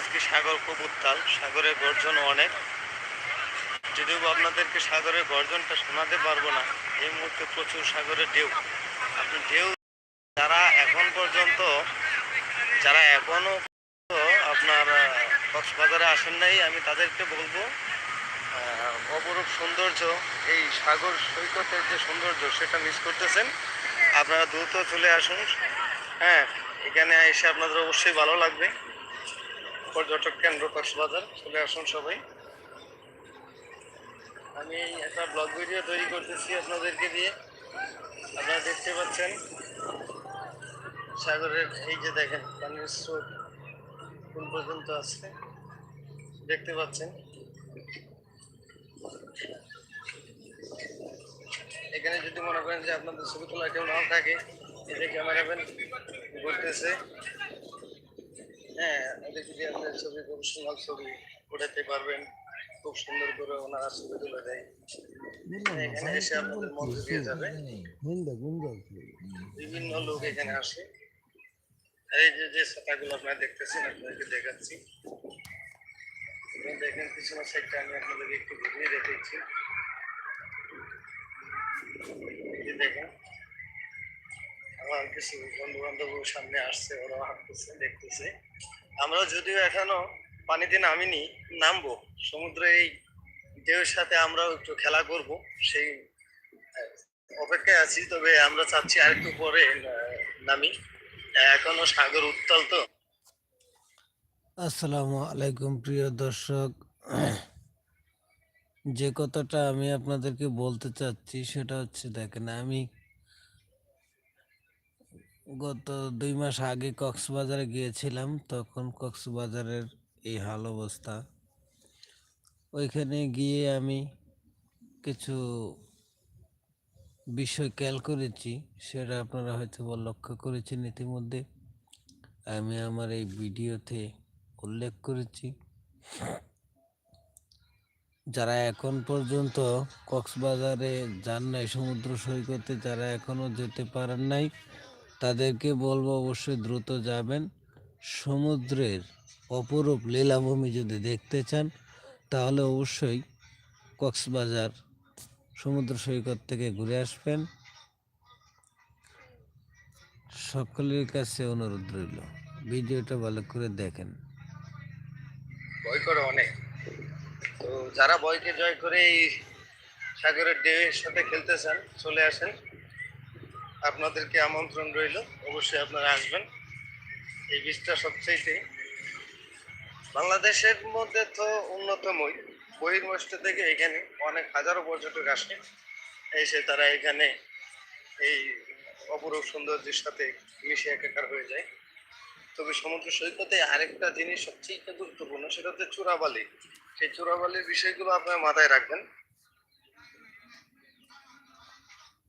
আজকে সাগর খুব উত্তাল, সাগরের গর্জন অনেক। যদিও আপনাদেরকে সাগরের গর্জনটা শোনাতে পারব না, এই মুহূর্তে প্রচুর সাগরের ঢেউ। আপনি ঢেউ যারা এখন পর্যন্ত, যারা এখনও আপনার কক্সবাজারে আসেন নাই, আমি তাদেরকে বলব অপরূপ সৌন্দর্য, এই সাগর সৈকতের যে সৌন্দর্য, সেটা মিস করতেছেন। আপনারা দ্রুত চলে আসুন। হ্যাঁ এখানে এসে আপনাদের অবশ্যই ভালো লাগবে। পর্যটক কেন্দ্র কক্সবাজার, চলে আসুন সবাই। আমি একটা ব্লগ ভিডিও তৈরি করতেছি আপনাদেরকে দিয়ে। আপনারা দেখতে পাচ্ছেন, সাগরের এই যে দেখেন, পানির স্রোত কোন পর্যন্ত আছে দেখতে পাচ্ছেন। এখানে যদি মনে করেন যে আপনাদের ছবি তোলা কেউ নাও থাকে যে ক্যামেরাম্যান ঘুরতেছে। হ্যাঁ এদিকে যদি আপনার ছবি প্রফেশনাল ছবি উঠাতে পারবেন খুব সুন্দর করে ওনারা ছবি তুলে দেয়। এখানে এসে আপনাদের মন জুড়িয়ে যাবে। বিভিন্ন লোক এখানে আসে। আর এই যে যে ছাতাগুলো আপনারা দেখতেছেন আপনাদেরকে দেখাচ্ছি। দেখেন পিছনের সাইডটা আমি আপনাদেরকে একটু ঘুরিয়ে দেখাচ্ছি। দেখেন আমার কিছু বন্ধু বান্ধব সামনে আসছে ওরা হাঁটতেছে দেখতেছে। আমরা যদিও এখনও পানিতে নামিনি, নামবো। সমুদ্রে এই ঢেউর সাথে আমরা একটু খেলা করব, সেই অপেক্ষায় আছি, তবে আমরা চাচ্ছি আরেকটু পরে নামি। এখনও সাগর উত্তাল তো। আসসালামু আলাইকুম, প্রিয় দর্শক। যে কথাটা আমি আপনাদেরকে বলতে চাচ্ছি, সেটা হচ্ছে, দেখেন, আমি গত দুই মাস আগে কক্সবাজারে গিয়েছিলাম, তখন কক্সবাজারের এই হাল অবস্থা। ওইখানে গিয়ে আমি কিছু বিষয় খেয়াল করেছি, সেটা আপনারা হয়তো বা লক্ষ্য করেছেন ইতিমধ্যে। আমি আমার এই ভিডিওতে উল্লেখ করেছি। যারা এখন পর্যন্ত কক্সবাজারে যান নাই, সমুদ্র সৈকতে, যারা এখনও যেতে পারেন নাই তাদেরকে বলব অবশ্যই দ্রুত যাবেন। সমুদ্রের অপরূপ লীলাভূমি যদি দেখতে চান, তাহলে অবশ্যই কক্সবাজার সমুদ্র সৈকত থেকে ঘুরে আসবেন। সকলের কাছে অনুরোধ রইল, ভিডিওটা ভালো করে দেখেন। ভয় করে অনেক। তো যারা ভয়কে জয় করে এই সাগরের ঢেউয়ের সাথে খেলতে চান, চলে আসেন। আপনাদেরকে আমন্ত্রণ রইল। অবশ্যই আপনারা আসবেন। এই বীজটা সবচেয়ে বাংলাদেশের মধ্যে তো উন্নতময় বহির্মষ্ট থেকে এখানে অনেক হাজারো পর্যটক আসে। এসে তারা এখানে এই অপরূপ সৌন্দর্যের সাথে মিশে একাকার হয়ে যায়। তবে সমুদ্র সৈকতে আরেকটা জিনিস সবচেয়ে গুরুত্বপূর্ণ, সেটা হচ্ছে চোরাবালি সেই চোরাবালির বিষয়গুলো আপনার মাথায় রাখবেন।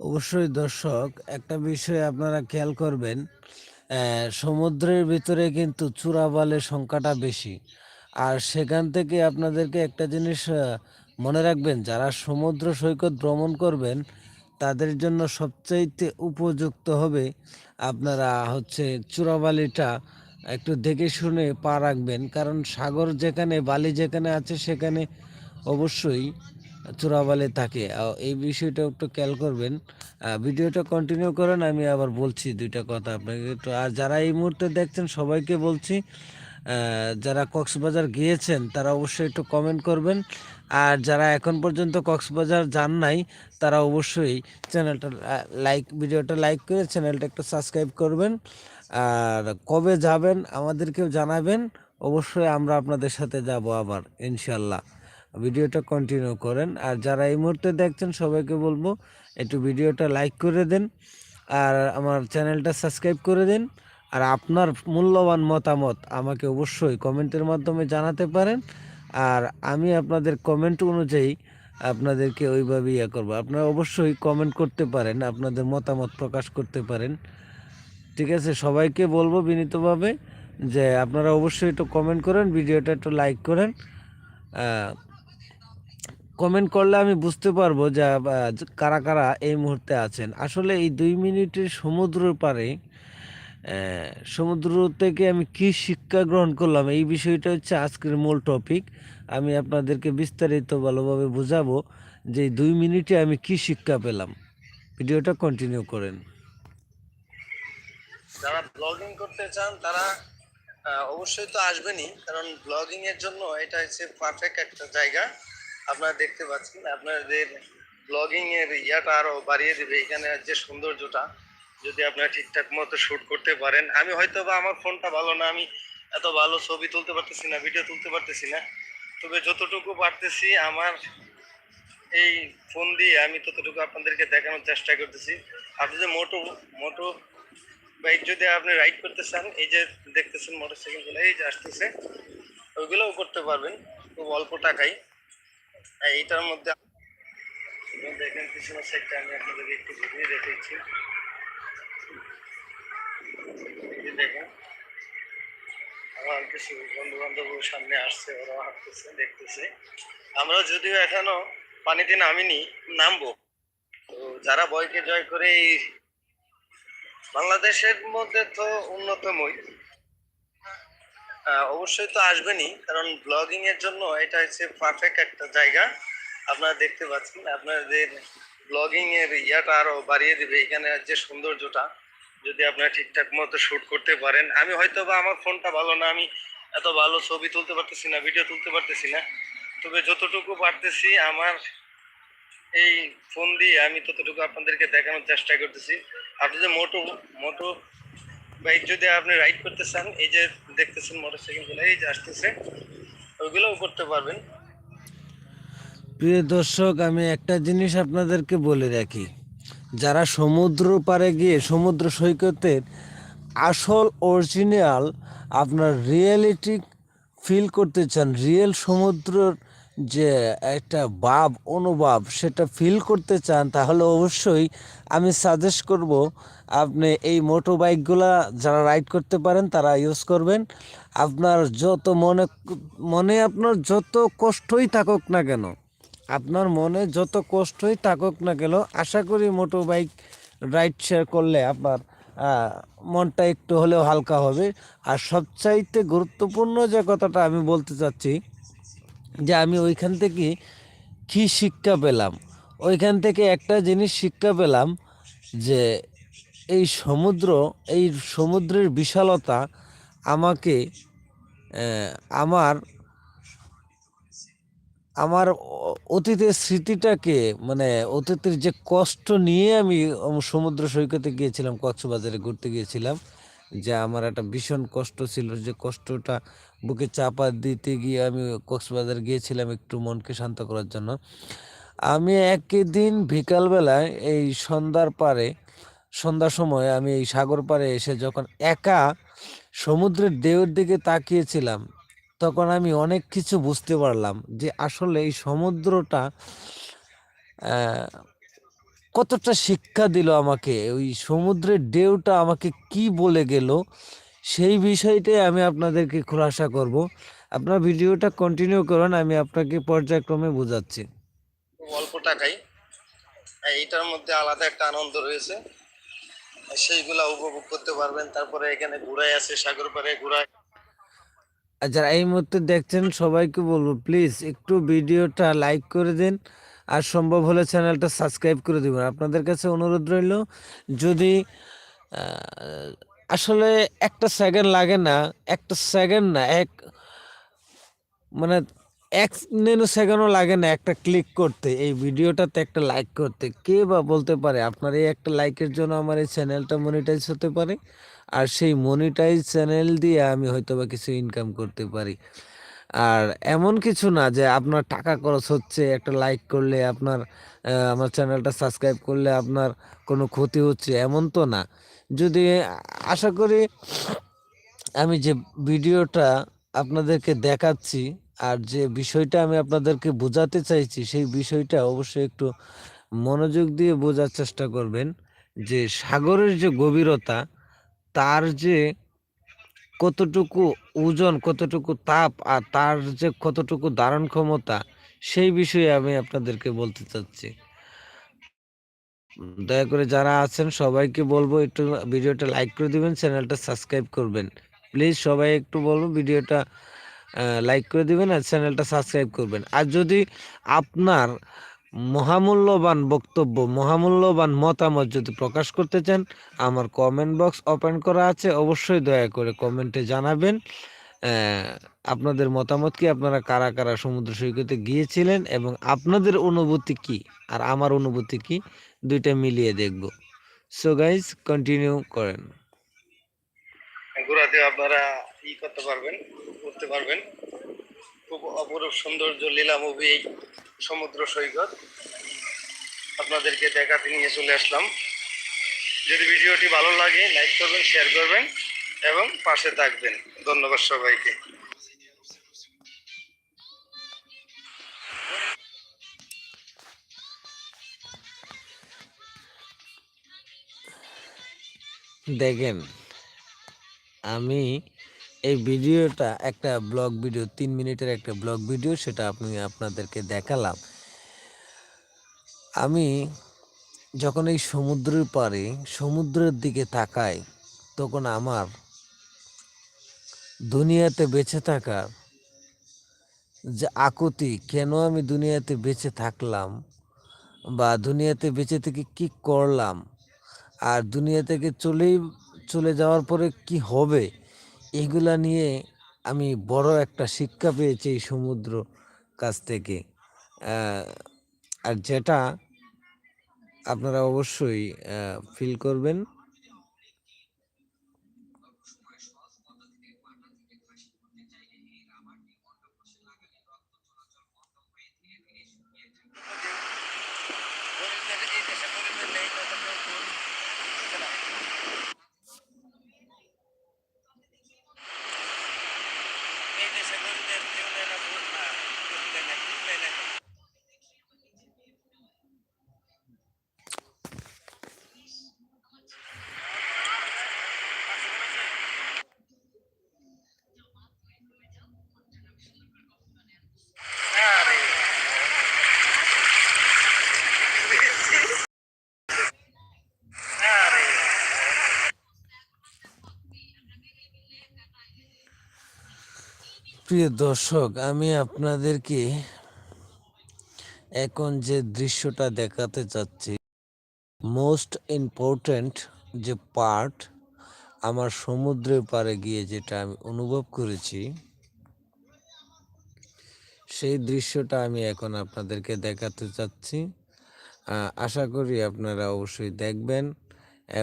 অবশ্যই দর্শক, একটা বিষয় আপনারা খেয়াল করবেন সমুদ্রের ভিতরে কিন্তু চূড়াবালের সংখ্যাটা বেশি। আর সেখান থেকে আপনাদেরকে একটা জিনিস মনে রাখবেন, যারা সমুদ্র সৈকত ভ্রমণ করবেন, তাদের জন্য সবচাইতে উপযুক্ত হবে আপনারা হচ্ছে চূড়াবালিটা একটু দেখে শুনে পা রাখবেন। কারণ সাগর যেখানে, বালি যেখানে আছে সেখানে অবশ্যই চোরাবালি থাকে। এই বিষয়টা একটু খেয়াল করবেন। ভিডিওটা কন্টিনিউ করেন, আমি আবার বলছি দুইটা কথা আপনাকে। একটু আর যারা এই মুহূর্তে দেখছেন, সবাইকে বলছি যারা কক্সবাজার গিয়েছেন, তারা অবশ্যই একটু কমেন্ট করবেন। আর যারা এখন পর্যন্ত কক্সবাজার যান নাই, তারা অবশ্যই চ্যানেলটা লাইক ভিডিওটা লাইক করে চ্যানেলটা একটু সাবস্ক্রাইব করবেন। আর কবে যাবেন, আমাদেরকেও জানাবেন। অবশ্যই আমরা আপনাদের সাথে যাব আবার, ইনশাল্লাহ। ভিডিওটা কন্টিনিউ করেন। আর যারা এই মুহূর্তে দেখছেন, সবাইকে বলব একটু ভিডিওটা লাইক করে দেন আর আমার চ্যানেলটা সাবস্ক্রাইব করে দিন। আর আপনার মূল্যবান মতামত আমাকে অবশ্যই কমেন্টের মাধ্যমে জানাতে পারেন। আর আমি আপনাদের কমেন্ট অনুযায়ী আপনাদেরকে ওইভাবে ইয়ে করব। আপনারা অবশ্যই কমেন্ট করতে পারেন, আপনাদের মতামত প্রকাশ করতে পারেন। ঠিক আছে? সবাইকে বলব বিনীতভাবে যে আপনারা অবশ্যই একটু কমেন্ট করেন, ভিডিওটা একটু লাইক করেন। কমেন্ট করলে আমি বুঝতে পারব যে কারা কারা এই মুহূর্তে আছেন। আসলে এই দুই মিনিটের সমুদ্রের পারে সমুদ্র থেকে আমি কি শিক্ষা গ্রহণ করলাম এই বিষয়টা হচ্ছে আজকের মূল টপিক আমি আপনাদেরকে বিস্তারিত ভালোভাবে বোঝাবো যে দুই মিনিটে আমি কি শিক্ষা পেলাম। ভিডিওটা কন্টিনিউ করেন। যারা ব্লগিং করতে চান, তারা অবশ্যই তো আসবেনই, কারণ ব্লগিং এর জন্য এটা হচ্ছে পারফেক্ট একটা জায়গা। আপনারা দেখতে পাচ্ছেন, আপনাদের ব্লগিং এর ইয়াটা আরও বাড়িয়ে দিবে এখানে যে সৌন্দর্যটা, যদি আপনারা ঠিকঠাক মতো শুট করতে পারেন। আমি হয়তো বা আমার ফোনটা ভালো না, আমি এত ভালো ছবি তুলতে পারতেছি না ভিডিও তুলতে পারতেছি না। তবে যতটুকু পারতেছি, আমার এই ফোন দিয়ে আমি ততটুকু আপনাদেরকে দেখানোর চেষ্টা করতেছি। আপনি যে মোটো মোটো বাইক যদি আপনি রাইড করতে চান, এই যে দেখতেছেন মোটরসাইকেলগুলো, এই যে আসতেছে, ওইগুলোও করতে পারবেন, খুব অল্প টাকায়। এইটার মধ্যে দেখেন পিছনের সাইডটা আমি আপনাদেরকে একটু ঘুরিয়ে দেখেন আমার কিছু বন্ধু বান্ধব সামনে আসছে ওরা হাঁটতেছে দেখতেছে। আমরা যদিও এখনও পানিতে নামিনি নামবো। তো যারা বয়কে জয় করে এই বাংলাদেশের মধ্যে তো উন্নতমই। আহ, অবশ্যই তো আসবেনই, কারণ ব্লগিং এর জন্য এটা হচ্ছে পারফেক্ট একটা জায়গা। আপনারা দেখতে পাচ্ছেন, আপনাদের ব্লগিং এর ইয়াটা আরও বাড়িয়ে দিবে এখানে যে সৌন্দর্যটা, যদি আপনারা ঠিকঠাক মতো শুট করতে পারেন। আমি হয়তো বা আমার ফোনটা ভালো না, আমি এত ভালো ছবি তুলতে পারতেছি না ভিডিও তুলতে পারতেছি না। তবে যতটুকু পারতেছি, আমার এই ফোন দিয়ে আমি ততটুকু আপনাদেরকে দেখানোর চেষ্টা করতেছি। আপনি যে মোটো মোটো বাইক যদি আপনি রাইড করতে চান, এই যে দেখতেছেন মোটরসাইকেলগুলো, এই যে আসতেছে, ওইগুলোও করতে পারবেন। প্রিয় দর্শক, আমি একটা জিনিস আপনাদেরকে বলে রাখি। যারা সমুদ্র পাড়ে গিয়ে, সমুদ্র সৈকতের আসল অরিজিনাল আপনার রিয়েলিটি ফিল করতে চান রিয়েল সমুদ্রর যে একটা ভাব, অনুভব সেটা ফিল করতে চান, তাহলে অবশ্যই আমি সাজেস্ট করব আপনি এই মোটর বাইকগুলা যারা রাইড করতে পারেন, তারা ইউজ করবেন। আপনার যত মনে মনে আপনার যত কষ্টই থাকুক না কেন, আপনার মনে যত কষ্টই থাকুক না কেন, আশা করি মোটর বাইক রাইড শেয়ার করলে আপনার মনটা একটু হলেও হালকা হবে। আর সবচাইতে গুরুত্বপূর্ণ যে কথাটা আমি বলতে চাচ্ছি যে আমি ওইখান থেকে কি শিক্ষা পেলাম? ওইখান থেকে একটা জিনিস শিক্ষা পেলাম যে এই সমুদ্র, এই সমুদ্রের বিশালতা আমাকে আমার আমার অতীতের স্মৃতিটাকে মানে অতীতের যে কষ্ট নিয়ে আমি সমুদ্র সৈকতে গিয়েছিলাম, কক্সবাজারে ঘুরতে গিয়েছিলাম, যে আমার একটা ভীষণ কষ্ট ছিল, যে কষ্টটা বুকে চাপা দিতে গিয়ে আমি কক্সবাজার গিয়েছিলাম একটু মনকে শান্ত করার জন্য। আমি একদিন বিকালবেলায় এই সন্ধ্যার পারে, সন্ধ্যার সময় আমি এই সাগর পাড়ে এসে যখন একা সমুদ্রের ঢেউয়ের দিকে তাকিয়েছিলাম, তখন আমি অনেক কিছু বুঝতে পারলাম যে আসলে এই সমুদ্রটা কতটা শিক্ষা দিল আমাকে, ওই সমুদ্রের ঢেউটা আমাকে কি বলে গেল সেই বিষয়টাই আমি আপনাদেরকে খোলাসা করব। আপনার ভিডিওটা কন্টিনিউ করুন আমি আপনাকে পর্যায়ক্রমে বোঝাচ্ছি। অল্প টাকাই। আর এইটার মধ্যে আলাদা একটা আনন্দ রয়েছে। সেইগুলা উপভোগ করতে পারবেন। তারপরে এখানে ঘুরাই আছে সাগর পাড়ে ঘুরায় আর যারা এই মুহূর্তে দেখছেন সবাইকে বলব প্লিজ একটু ভিডিওটা লাইক করে দিন। আর সম্ভব হলে চ্যানেলটা সাবস্ক্রাইব করে দিবেন। আপনাদের কাছে অনুরোধ রইল যদি আসলে একটা সেকেন্ড লাগে না, একটা সেকেন্ড না, এক মানে এক নেনো সেকেন্ডও লাগে না একটা ক্লিক করতে। এই ভিডিওটাতে একটা লাইক করতে। কে বা বলতে পারে? আপনার এই একটা লাইকের জন্য আমার এই চ্যানেলটা মনিটাইজ হতে পারে। আর সেই মনিটাইজ চ্যানেল দিয়ে আমি হয়তো বা কিছু ইনকাম করতে পারি। আর এমন কিছু না যে আপনার টাকা খরচ হচ্ছে, একটা লাইক করলে আপনার আমার চ্যানেলটা সাবস্ক্রাইব করলে আপনার কোনো ক্ষতি হচ্ছে, এমন তো না। যদি, আশা করি আমি যে ভিডিওটা আপনাদেরকে দেখাচ্ছি আর যে বিষয়টা আমি আপনাদেরকে বোঝাতে চাইছি, সেই বিষয়টা অবশ্যই একটু মনোযোগ দিয়ে বোঝার চেষ্টা করবেন যে সাগরের যে গভীরতা, তার যে কতটুকু ওজন, কতটুকু তাপ আর তার যে কতটুকু ধারণ ক্ষমতা, সেই বিষয়ে আমি আপনাদেরকে বলতে চাচ্ছি। দয়া করে যারা আছেন, সবাইকে বলব একটু ভিডিওটা লাইক করে দিবেন, চ্যানেলটা সাবস্ক্রাইব করবেন। প্লিজ সবাই একটু বলব ভিডিওটা লাইক করে দিবেন আর চ্যানেলটা সাবস্ক্রাইব করবেন। আর যদি আপনার মহামূল্যবান বক্তব্য, মহামূল্যবান মতামত যদি প্রকাশ করতে চান, আমার কমেন্ট বক্স ওপেন করা আছে। অবশ্যই দয়া করে কমেন্টে জানাবেন। আপনাদের মতামত কি? আপনারা কারা কারা সমুদ্র সৈকতে গিয়েছিলেন এবং আপনাদের অনুভূতি কি? আর আমার অনুভূতি কি? দুইটা মিলিয়ে দেখব। সো গাইজ কন্টিনিউ করেন। ঘোরাতে আপনারা ই করতে পারবেন করতে পারবেন। খুব অপরূপ সৌন্দর্য লীলামুভি এই সমুদ্র সৈকত। আপনাদেরকে দেখাতে নিয়ে চলে আসলাম। যদি ভিডিওটি ভালো লাগে, লাইক করবেন, শেয়ার করবেন এবং পাশে থাকবেন। ধন্যবাদ সবাইকে। দেখেন, আমি এই ভিডিওটা একটা ব্লগ ভিডিও, তিন মিনিটের একটা ব্লগ ভিডিও সেটা আপনি আপনাদেরকে দেখালাম। আমি যখন এই সমুদ্রের পারে সমুদ্রের দিকে তাকাই, তখন আমার দুনিয়াতে বেঁচে থাকার যে আকুতি, কেন আমি দুনিয়াতে বেঁচে থাকলাম বা দুনিয়াতে বেঁচে থেকে কি করলাম, আর দুনিয়া থেকে চলেই, চলে যাওয়ার পরে কি হবে এগুলা নিয়ে আমি বড় একটা শিক্ষা পেয়েছি এই সমুদ্র কাছ থেকে। আর যেটা আপনারা অবশ্যই ফিল করবেন। প্রিয় দর্শক, আমি আপনাদেরকে এখন যে দৃশ্যটা দেখাতে চাচ্ছি মোস্ট ইম্পর্ট্যান্ট যে পার্ট আমার সমুদ্রের পাড়ে গিয়ে যেটা আমি অনুভব করেছি, সেই দৃশ্যটা আমি এখন আপনাদেরকে দেখাতে চাচ্ছি। আশা করি আপনারা অবশ্যই দেখবেন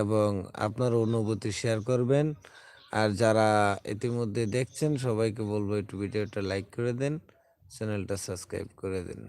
এবং আপনার অনুভূতি শেয়ার করবেন। আর যারা ইতিমধ্যে দেখছেন, সবাইকে বলব একটু ভিডিওটা লাইক করে দেন চ্যানেলটা সাবস্ক্রাইব করে দিন।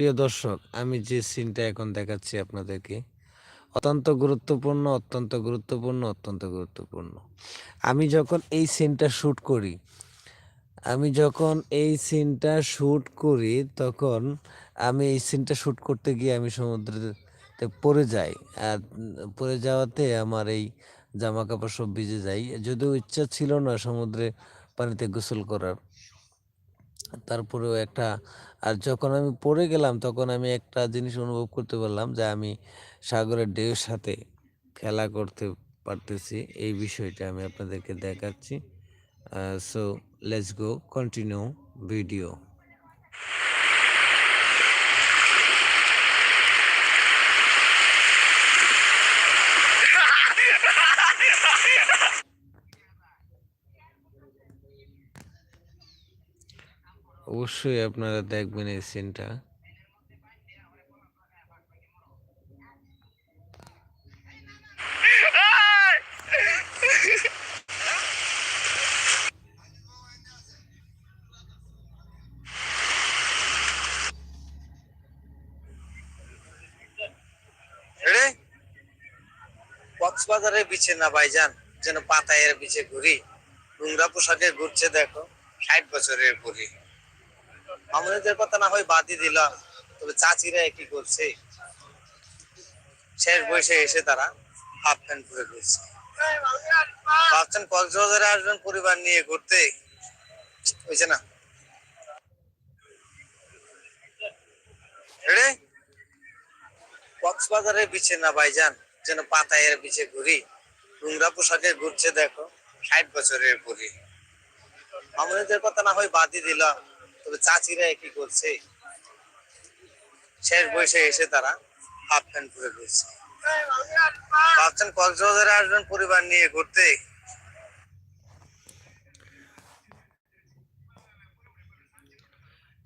প্রিয় দর্শক, আমি যে সিনটা এখন দেখাচ্ছি আপনাদেরকে, অত্যন্ত গুরুত্বপূর্ণ অত্যন্ত গুরুত্বপূর্ণ অত্যন্ত গুরুত্বপূর্ণ। আমি যখন এই সিনটা শ্যুট করি, আমি যখন এই সিনটা শ্যুট করি, তখন আমি এই সিনটা শ্যুট করতে গিয়ে আমি সমুদ্রেতে পড়ে যাই। আর পড়ে যাওয়াতে আমার এই জামা কাপড় সব ভিজে যাই যদিও ইচ্ছা ছিল না সমুদ্রে পানিতে গোসল করার। তারপরেও একটা, আর যখন আমি পড়ে গেলাম তখন আমি একটা জিনিস অনুভব করতে পারলাম যে আমি সাগরের ঢেউর সাথে খেলা করতে পারতেছি। এই বিষয়টা আমি আপনাদেরকে দেখাচ্ছি। So let's go continue video অবশ্যই আপনারা দেখবেন এই সিনটা কক্সবাজারের বিছে না ভাইজান? যেন পাতায়ের বিছে ঘুরি। নোংরা পোশাকে ঘুরছে দেখো, ষাট বছরের বুড়ি। মামুনিদের কথা না হয় বাদই দিলাম। তবে চাচিরা কি করছে? শেষ বয়সে এসে তারা হাফ প্যান্ট পরে ঘুরছে ভাবছেন কক্সবাজারে আসবেন পরিবার নিয়ে ঘুরতে। হয়েছে না? রে কক্সবাজারের বিছে না ভাইজান? যেন পাতায়ের বিছে ঘুরি। নোংরা পোশাকে ঘুরছে দেখো, ষাট বছরের বুড়ি। মামুনিদের কথা না হয় বাদই দিলাম। তবে চাচিরা কি করছে? শেষ বয়সে এসে তারা হাফ প্যান্ট পরে ঘুরছে ভাবছেন কক্সবাজারে আসবেন পরিবার নিয়ে ঘুরতে?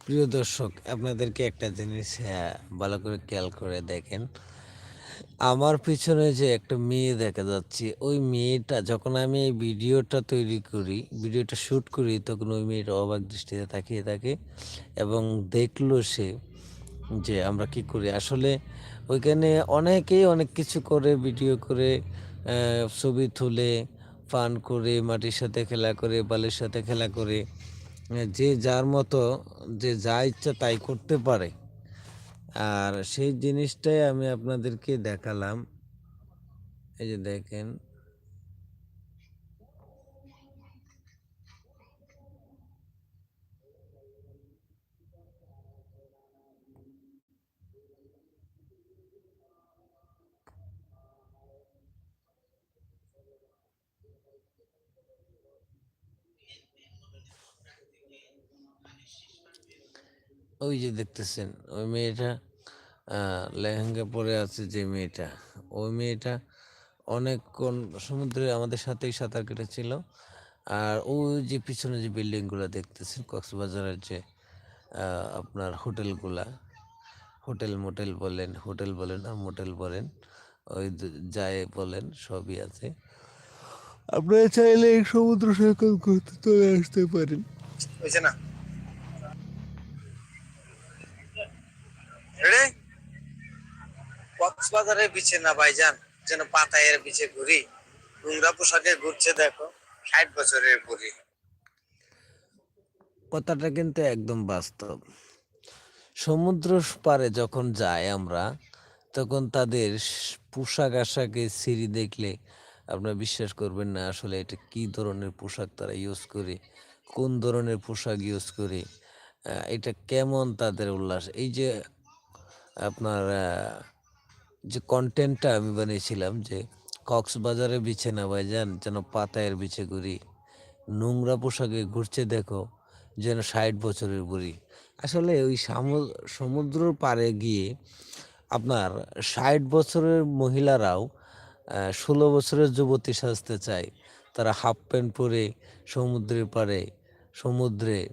প্রিয় দর্শক, আপনাদেরকে একটা জিনিস ভালো করে খেয়াল করে দেখেন। আমার পিছনে যে একটা মেয়ে দেখা যাচ্ছে, ওই মেয়েটা যখন আমি এই ভিডিওটা তৈরি করি, ভিডিওটা শ্যুট করি, তখন ওই মেয়েটা অবাক দৃষ্টিতে তাকিয়ে থাকে এবং দেখল সে যে আমরা কি করি। আসলে ওইখানে অনেকেই অনেক কিছু করে, ভিডিও করে ছবি তুলে পান করে, মাটির সাথে খেলা করে, বালির সাথে খেলা করে, যে যার মতো, যে যা ইচ্ছা তাই করতে পারে। আর সেই জিনিসটাই আমি আপনাদেরকে দেখালাম। এই যে দেখেন ওই যে দেখতেছেন, ওই মেয়েটা লেহেঙ্গা পরে আছে যে মেয়েটা। ওই মেয়েটা অনেকক্ষণ সমুদ্রে আমাদের সাথেই সাঁতার কেটেছিল। আর ওই যে পিছনে যে বিল্ডিংগুলো দেখতেছেন, কক্সবাজারের যে আপনার হোটেলগুলা, হোটেল মোটেল বলেন, হোটেল বলেন আর মোটেল বলেন, ওই যায় বলেন, সবই আছে। আপনারা চাইলে সমুদ্র সৈকত ঘুরতে চলে আসতে পারেন। না। রে? কক্সবাজারের বিছে না ভাইজান? যেন পাতায়ের বিছে ঘুরি। নোংরা পোশাকে ঘুরছে দেখো, ষাট বছরের বুড়ি। কথাটা কিন্তু একদম বাস্তব। সমুদ্র পারে যখন যাই আমরা, তখন তাদের পোশাক আশাকে সিঁড়ি দেখলে আপনারা বিশ্বাস করবেন না, আসলে এটা কি ধরনের পোশাক তারা ইউজ করে, কোন ধরনের পোশাক ইউজ করে এটা কেমন তাদের উল্লাস। এই যে আপনার যে কন্টেন্টটা আমি বানিয়েছিলাম যে কক্সবাজারে বিছে না ভাইজান যেন পাতায়ের বিছে ঘুরি, নোংরা পোশাকে ঘুরছে দেখো, যেন ষাট বছরের বুড়ি। আসলে ওই সামু- সমুদ্রের পাড়ে গিয়ে আপনার ষাট বছরের মহিলারাও ষোলো বছরের যুবতী সাজতে চায়। তারা হাফ প্যান্ট পরে সমুদ্রের পাড়ে, সমুদ্রে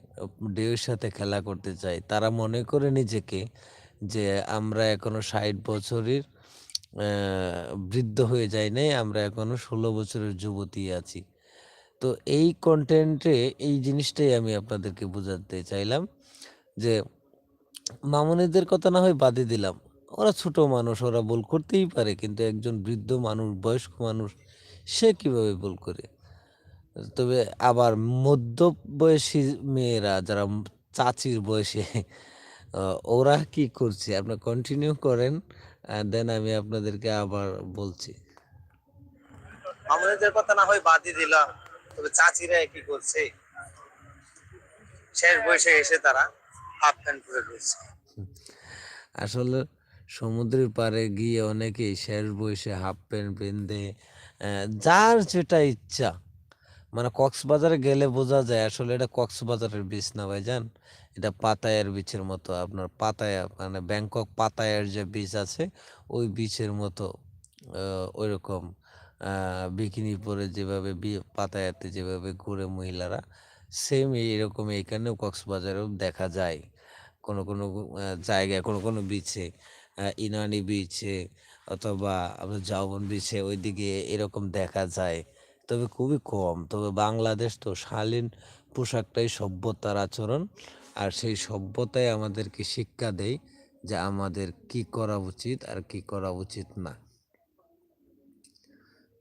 ঢেউয়ের সাথে খেলা করতে চায়। তারা মনে করে নিজেকে যে আমরা এখনও ষাট বছরের বৃদ্ধ হয়ে যাই নাই, আমরা এখনও ষোলো বছরের যুবতী আছি। তো এই কন্টেন্টে এই জিনিসটাই আমি আপনাদেরকে বোঝাতে চাইলাম যে মামুনিদের কথা না হয় বাদে দিলাম। ওরা ছোট মানুষ, ওরা ভুল করতেই পারে, কিন্তু একজন বৃদ্ধ মানুষ, বয়স্ক মানুষ, সে কীভাবে ভুল করে? তবে আবার মধ্য বয়সী মেয়েরা, যারা চাচির বয়সে ওরা কি করছে? আপনি কন্টিনিউ করেন দেন আমি আপনাদেরকে আবার বলছি। মামুনিদের কথা না হয় বাদই দিলাম তবে চাচিরা কি করছে? শেষ বয়সে এসে তারা হাফ প্যান্ট পরে ঘুরছে আসলে সমুদ্রের পাড়ে গিয়ে অনেকেই শেষ বয়সে হাফ প্যান্ট পেন্দে যার যেটা ইচ্ছা মানে কক্সবাজারে গেলে বোঝা যায় আসলে এটা কক্সবাজারের বীচ না ভাইজান। এটা পাতায়ার বিচের মতো। আপনার পাতায়া মানে ব্যাংকক পাতায়ার যে বিচ আছে, ওই বিচের মতো ওই রকম বিকিনি পরে যেভাবে পাতায়াতে যেভাবে ঘুরে মহিলারা সেম এইরকম এইখানেও কক্সবাজারেও দেখা যায়। কোনো কোনো জায়গায়, কোনো কোনো বিচে ইনানি বিচে অথবা আপনার জাউবন বিচে ওইদিকে এরকম দেখা যায়। তবে খুবই কম। তবে বাংলাদেশ তো শালীন পোশাকটাই সভ্যতার আচরণ। আর সেই সভ্যতাই আমাদেরকে শিক্ষা দেয় যে আমাদের কি করা উচিত আর কি করা উচিত না।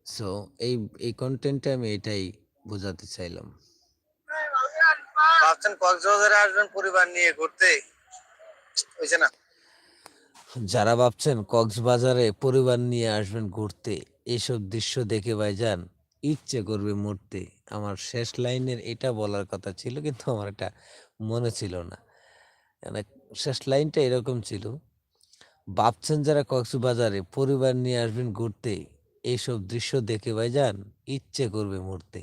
সো এই এই কন্টেন্টে আমি এটাই বোঝাতে চাইলাম। ভাবছেন কক্সবাজারে আসবেন পরিবার নিয়ে ঘুরতে? হয়েছে না? যারা ভাবছেন কক্সবাজারে পরিবার নিয়ে আসবেন ঘুরতে এইসব দৃশ্য দেখে ভাই যান ইচ্ছে করবে মরতে। আমার শেষ লাইনের এটা বলার কথা ছিল কিন্তু আমার এটা মনে ছিল না। মানে শেষ লাইনটা এরকম ছিল, ভাবছেন যারা কক্সবাজারে পরিবার নিয়ে আসবেন ঘুরতে, এইসব দৃশ্য দেখে ভাই যান ইচ্ছে করবে মরতে।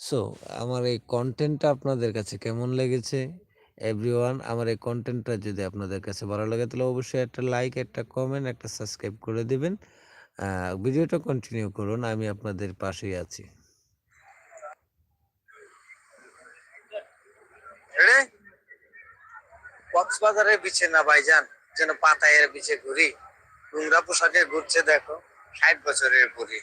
সো আমার এই কন্টেন্টটা আপনাদের কাছে কেমন লেগেছে? এভরিওয়ান আমার এই কন্টেন্টটা যদি আপনাদের কাছে ভালো লাগে, তাহলে অবশ্যই একটা লাইক একটা কমেন্ট একটা সাবস্ক্রাইব করে দেবেন। ভিডিওটা কন্টিনিউ করুন, আমি আপনাদের পাশেই আছি রে কক্সবাজারের বিছে না ভাইজান? যেন পাতায়ের বিছে ঘুরি। নোংরা পোশাকে ঘুরছে দেখো, ষাট বছরের বুড়ি।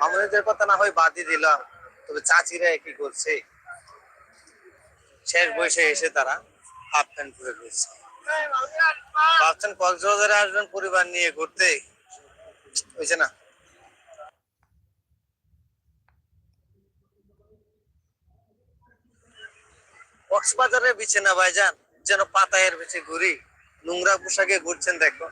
মামুনিদের কথা না হয় বাদই দিলাম, তবে চাচিরা কি করছে? শেষ বয়সে এসে তারা হাফ প্যান্ট পরে ঘুরছে। ভাবছেন কক্সবাজারে আসবেন পরিবার নিয়ে ঘুরতে? হয়েছে না কক্সবাজারের বিচে না ভাইজান যেন পাতায়ের বিচে ঘুরি। নোংরা পোশাকে ঘুরছেন দেখো।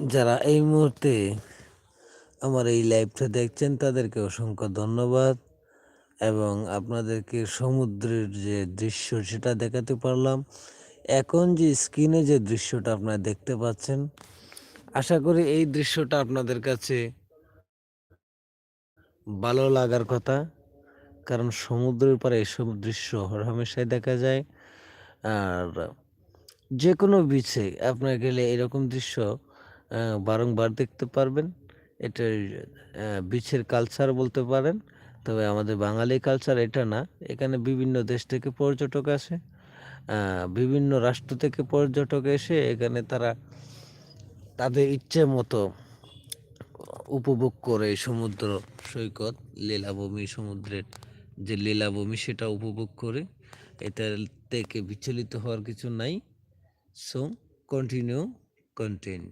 যারা এই মুহূর্তে আমার এই লাইভটা দেখছেন, তাদেরকে অসংখ্য ধন্যবাদ এবং আপনাদেরকে সমুদ্রের যে দৃশ্য সেটা দেখাতে পারলাম। এখন যে স্ক্রিনে যে দৃশ্যটা আপনারা দেখতে পাচ্ছেন, আশা করি এই দৃশ্যটা আপনাদের কাছে ভালো লাগার কথা, কারণ সমুদ্রের পাড়ে এসব দৃশ্য হরহামেশাই দেখা যায়। আর যে কোনো বিচে আপনার গেলে এরকম দৃশ্য বারংবার দেখতে পারবেন। এটা বিচের কালচার বলতে পারেন। তবে আমাদের বাঙালি কালচার এটা না। এখানে বিভিন্ন দেশ থেকে পর্যটক আসে বিভিন্ন রাষ্ট্র থেকে পর্যটক এসে এখানে তারা তাদের ইচ্ছে মতো উপভোগ করে সমুদ্র সৈকত, লীলাভূমি, সমুদ্রের যে লীলাভূমি সেটা উপভোগ করে। এটা থেকে বিচলিত হওয়ার কিছু নাই। সো কন্টিনিউ কন্টেন্ট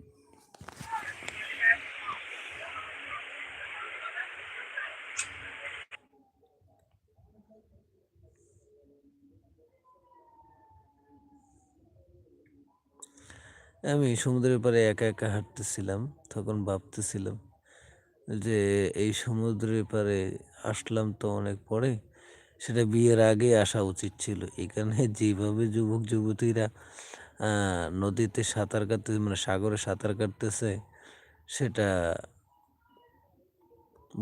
আমি সমুদ্রের পাড়ে একা একা হাঁটতেছিলাম, তখন ভাবতেছিলাম যে এই সমুদ্রের পাড়ে আসলাম তো অনেক পরে, সেটা বিয়ের আগে আসা উচিত ছিল। এখানে যেভাবে যুবক যুবতীরা নদীতে সাঁতার কাটতে মানে সাগরে সাঁতার কাটতেছে, সেটা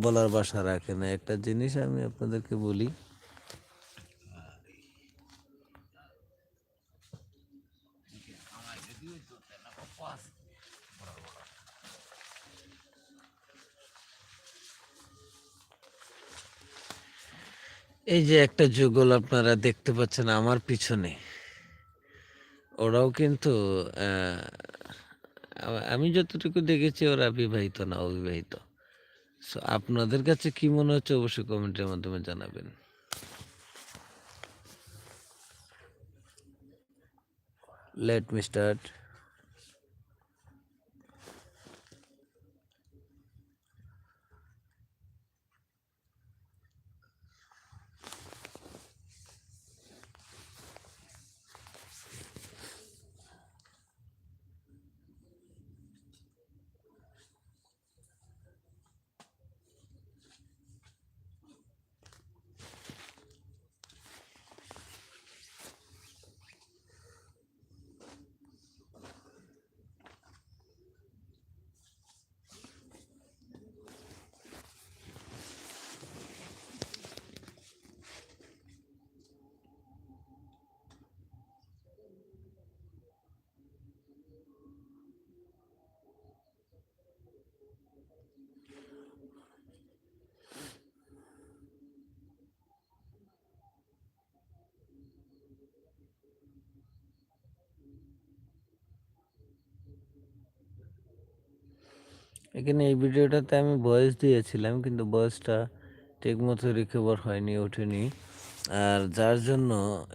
বলার বাসা রাখে না। একটা জিনিস আমি আপনাদেরকে বলি, এই যে একটা যুগল আপনারা দেখতে পাচ্ছেন আমার পিছনে। ওরাও কিন্তু আমি যতটুকু দেখেছি ওরা বিবাহিত না অবিবাহিত। সো আপনাদের কাছে কি মনে হচ্ছে অবশ্যই কমেন্টের মাধ্যমে জানাবেন। লেট মি স্টার্ট এখানে এই ভিডিওটাতে আমি ভয়েস দিয়েছিলাম, কিন্তু ভয়েসটা ঠিকমতো রিকভার হয়নি, ওঠেনি। আর যার জন্য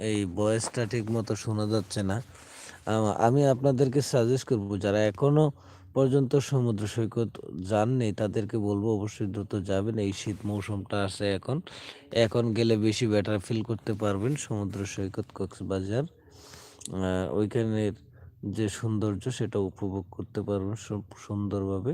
এই ভয়েসটা ঠিকমতো শোনা যাচ্ছে না। আমি আপনাদেরকে সাজেস্ট করব, যারা এখনও পর্যন্ত সমুদ্র সৈকত যাননি, তাদেরকে বলব অবশ্যই দ্রুত যাবেন। এই শীত মৌসুমটা আসে এখন। এখন গেলে বেশি বেটার ফিল করতে পারবেন সমুদ্র সৈকত কক্সবাজার। ওইখানের যে সৌন্দর্য, সেটা উপভোগ করতে পারবেন সুন্দরভাবে।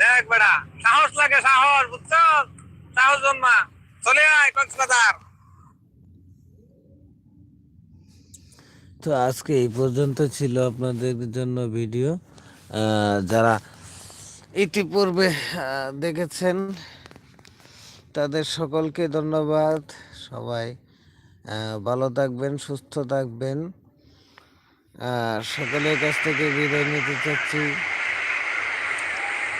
দেখ বেড়া, সাহস লাগে, সাহস সাহস জন্মা। চলে আয় কক্সবাজার। তো আজকে এই পর্যন্ত ছিল আপনাদের জন্য ভিডিও। যারা ইতিপূর্বে দেখেছেন, তাদের সকলকে ধন্যবাদ। সবাই ভালো থাকবেন, সুস্থ থাকবেন। সকলের কাছ থেকে বিদায় নিতে চাচ্ছি।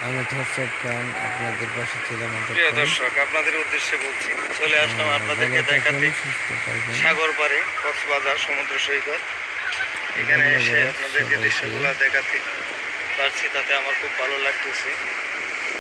আমি থরসব খান আপনাদের পাশে ছিলাম প্রিয় দর্শক আপনাদের উদ্দেশ্যে বলছি চলে আসলাম আপনাদেরকে দেখাতে সাগর পারে কক্সবাজার সমুদ্র সৈকত। এখানে এসে আপনাদেরকে। দৃশ্যগুলো দেখাতে পারছি তাতে আমার খুব ভালো লাগতেছে।